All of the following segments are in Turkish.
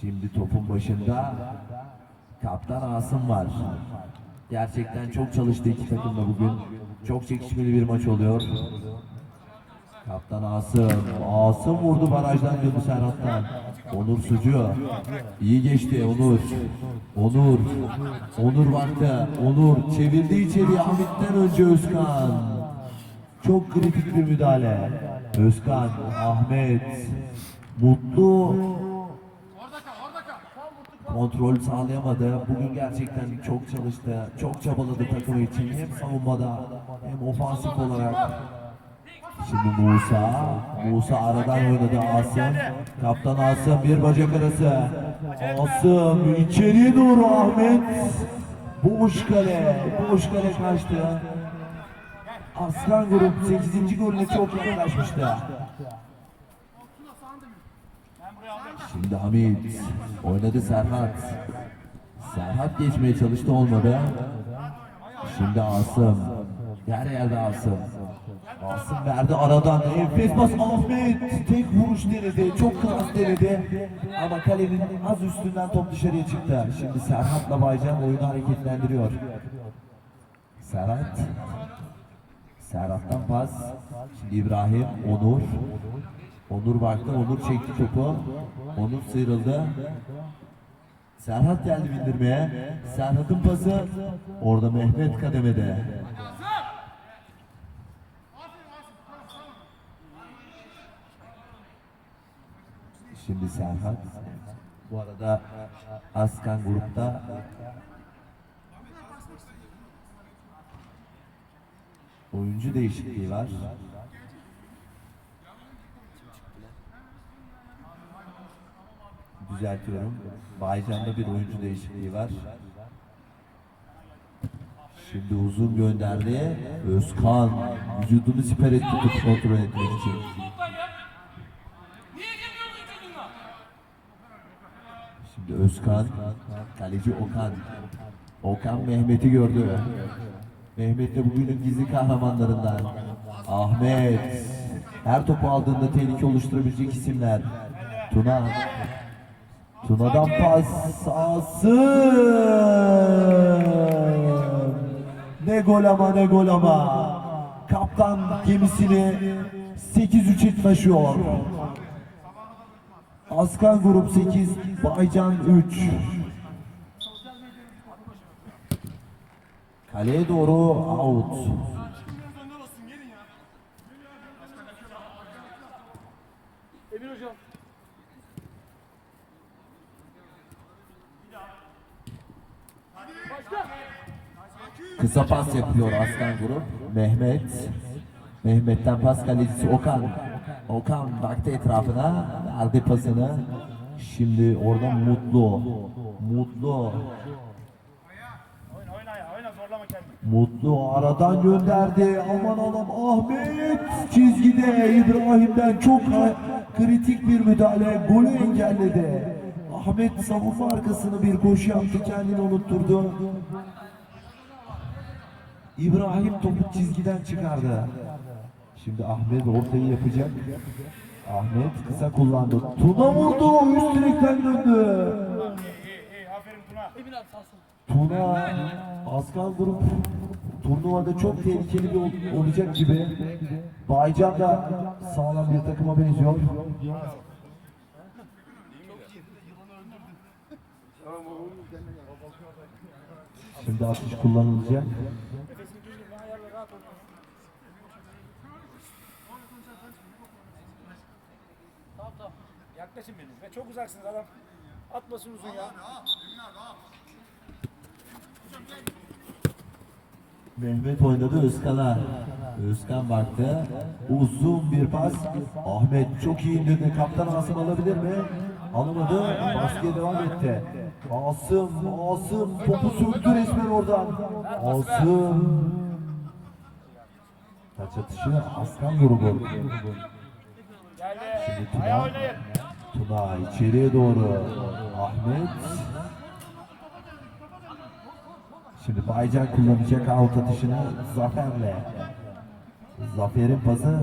Şimdi topun başında Kaptan Asım var. Gerçekten çok çalıştı iki takım da bugün. Çok çekişmeli bir maç oluyor. Kaptan Asım. Asım vurdu barajdan diyordu Serhat'tan. Onur Sucu. İyi geçti Onur. Onur. Onur baktı. Onur çevirdi içeri Hamit'ten önce Özkan. Çok kritik bir müdahale. Özkan, Ahmet, Mutlu kontrol sağlayamadı. Bugün gerçekten çok çalıştı, çok çabaladı takımı için. Hem savunmada hem ofansif olarak. Şimdi Musa, Musa aradan oynadı Asım. Kaptan Asım bir bacak arası. Asım içeriye doğru Ahmet. Boş kale, boş kale kaçtı. Aslan grup 8. golüne çok yaklaşmıştı. Şimdi Hamit oynadı Serhat. Serhat geçmeye çalıştı olmadı. Şimdi Asım. Her yerde Asım. Asım verdi aradan. Enfes pas Ahmet. Tek vuruş denedi. Çok klas denedi. Ama kalenin az üstünden top dışarıya çıktı. Şimdi Serhat'la Baycan oyunu hareketlendiriyor. Serhat. Serhat'tan pas. Şimdi İbrahim, Onur. Onur baktı, Onur çekti topu. Onur sıyrıldı. Serhat geldi bindirmeye. Serhat'ın pası. Orada Mehmet kademede. Şimdi Serhat. Bu arada Askan grupta oyuncu değişikliği var. Düzeltiyorum. Baycan'da bir oyuncu değişikliği var. Şimdi uzun gönderdi. Özkan vücudunu siper etti topu kontrol etmek için. Şimdi Özkan, kaleci Okan. Okan Mehmet'i gördü. Mehmet de bugünün gizli kahramanlarından. Ahmet. Her topu aldığında tehlike oluşturabilecek isimler. Tuna. Tuna'dan pas. Asım. Ne gol ama ne gol ama. Kaptan gemisini 8-3'e taşıyor. Askan Grup 8, Baycan 3. Kaleye doğru out. Emir hocam. Kısa pas yapıyor Aslan Grup. Mehmet. Mehmet'ten pas kalecisi Okan. Okan baktı etrafına. Verdi pasını. Şimdi orada Mutlu. Mutlu. Mutlu aradan gönderdi. Aman Allah'ım Ahmet çizgide İbrahim'den çok kritik bir müdahale. Golü engelledi. Ahmet savunma arkasını bir koşu yaptı. Kendini unutturdu. İbrahim topu çizgiden çıkardı. Şimdi Ahmet ortayı yapacak. Ahmet kısa kullandı. Tuna vurdu. Üst döndü. Tuna. Aslan Grup turnuvada çok tehlikeli bir ol- olacak gibi. Baycan da sağlam bir takıma benziyor. Şimdi atış kullanılacak. Yaklaşın. Ve çok uzaksınız adam. Atmasın uzun ya. Mehmet oynadı Özkan'a. Özkan baktı. Uzun bir pas. Ahmet çok iyi indirdi. Kaptan Asım alabilir mi? Alamadı. Baskıya devam etti. Asım, Asım topu söktü resmen oradan. Asım. Taç atışı Aslan grubu. Geldi. Tuna. Tuna içeriye doğru. Ahmet. Şimdi Baycan kullanacak out atışını Zafer'le. Zafer'in pası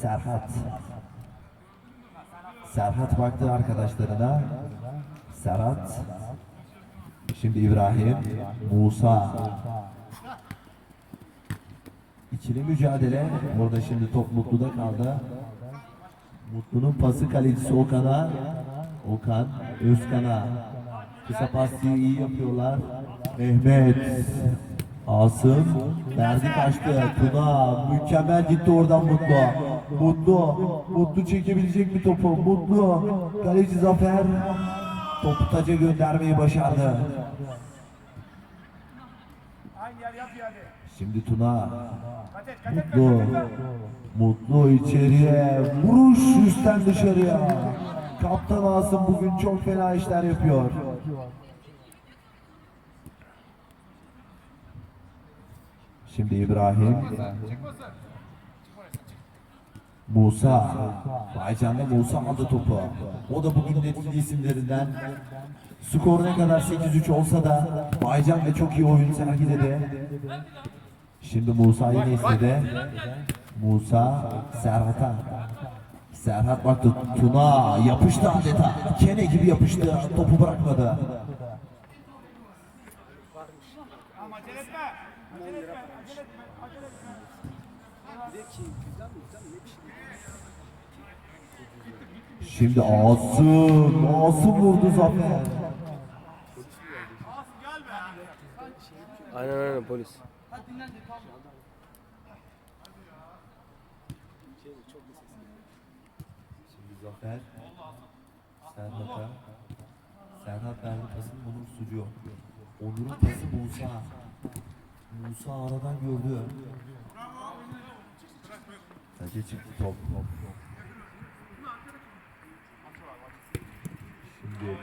Serhat. Serhat baktı arkadaşlarına. Serhat. Şimdi İbrahim. Musa. İkili mücadele. Orada şimdi top Mutlu'da kaldı. Mutlu'nun pası kalecisi Okan'a. Okan Özkan'a. Kısa pası iyi yapıyorlar. Mehmet. Asım. Verdi kaçtı. Tuna. Mükemmel gitti oradan Mutlu. Mutlu. Mutlu çekebilecek mi topu? Mutlu. Kaleci Zafer. Topu taca göndermeyi başardı. Şimdi Tuna. Mutlu. Mutlu içeriye. Vuruş üstten dışarıya. Kaptan Asım bugün çok fena işler yapıyor. Şimdi İbrahim. Musa. Baycan'da Musa aldı topu. O da bugün etkili isimlerinden. Skor ne kadar 8-3 olsa da Baycan da çok iyi oyun sergiledi. Şimdi Musa yine istedi. Musa Serhat'a. Serhat baktı Tuna yapıştı adeta. Kene gibi yapıştı. Topu bırakmadı. Ama acele etme. Acele etme, acele etme, acele etme. Şimdi Asım. Asım vurdu Zafer. Aynen aynen polis. Hadi dinlen de tamam. Şimdi Zafer. Serhat'a. Serhat verdi pasını Onur sürüyor. Onur'un pası Musa. Musa aradan gördü. Taca çıktı top. Şimdi